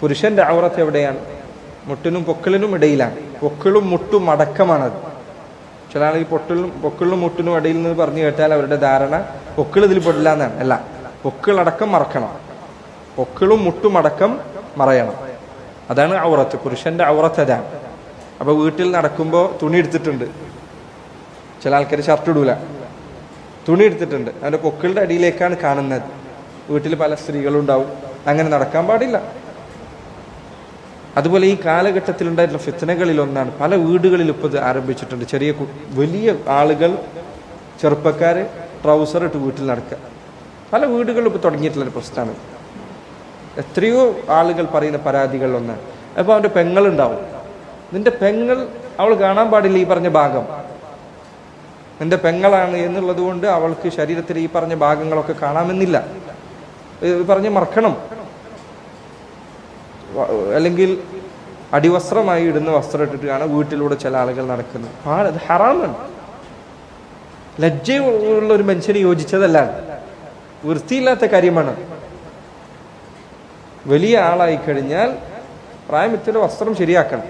പുരുഷന്റെ ഔറത്ത് എവിടെയാണ്? മുട്ടിനും പൊക്കിളിനും ഇടയിലാണ്. പൊക്കിളും മുട്ടും അടക്കമാണത്. ചില ആളുകൾ പൊട്ടിലും പൊക്കിളിനും മുട്ടിനും ഇടയിൽ നിന്ന് പറഞ്ഞു കേട്ടാൽ അവരുടെ ധാരണ പൊക്കിൾ ഇതിൽ പെടില്ല എന്നാണ്. അല്ല പൊക്കിളടക്കം മറക്കണം. പൊക്കിളും മുട്ടും അടക്കം മറയണം. അതാണ് ഔറത്ത്. പുരുഷന്റെ ഔറത്ത് അതാണ്. അപ്പൊ വീട്ടിൽ നടക്കുമ്പോൾ തുണി എടുത്തിട്ടുണ്ട്. ചില ആൾക്കാർ ഷർട്ട് ഇടൂല. തുണി എടുത്തിട്ടുണ്ട്. അവന്റെ പൊക്കിളുടെ അടിയിലേക്കാണ് കാണുന്നത്. വീട്ടിൽ പല സ്ത്രീകളുണ്ടാവും അങ്ങനെ നടക്കാൻ പാടില്ല. അതുപോലെ ഈ കാലഘട്ടത്തിൽ ഉണ്ടായിട്ടുള്ള ഫിത്തനകളിൽ ഒന്നാണ് പല വീടുകളിൽ ഇപ്പോൾ ഇത് ആരംഭിച്ചിട്ടുണ്ട്. ചെറിയ വലിയ ആളുകൾ ചെറുപ്പക്കാർ ട്രൗസർ ഇട്ട് വീട്ടിൽ നടക്കുക. പല വീടുകളിലും ഇപ്പോൾ തുടങ്ങിയിട്ടുള്ള പ്രശ്നമാണ്. എത്രയോ ആളുകൾ പറയുന്ന പരാതികളിലൊന്നാണ്. അപ്പോൾ അവന്റെ പെങ്ങളുണ്ടാവും. നിന്റെ പെങ്ങൾ അവൾ കാണാൻ പാടില്ല ഈ പറഞ്ഞ ഭാഗം. നിന്റെ പെങ്ങളാണ് എന്നുള്ളത് കൊണ്ട് അവൾക്ക് ശരീരത്തിൽ ഈ പറഞ്ഞ ഭാഗങ്ങളൊക്കെ കാണാമെന്നില്ല. പറഞ്ഞ് മറക്കണം. അല്ലെങ്കിൽ അടിവസ്ത്രമായി ഇടുന്ന വസ്ത്രം ഇട്ടിട്ടാണ് വീട്ടിലൂടെ ചില ആളുകൾ നടക്കുന്നത്. അത് ഹറാമാണ്. ലജ്ജയുള്ള ഒരു മനുഷ്യന് യോജിച്ചതല്ല. വൃത്തിയില്ലാത്ത കാര്യമാണ്. വലിയ ആളായി കഴിഞ്ഞാൽ പ്രായമിത്തിന്റെ വസ്ത്രം ശരിയാക്കണം.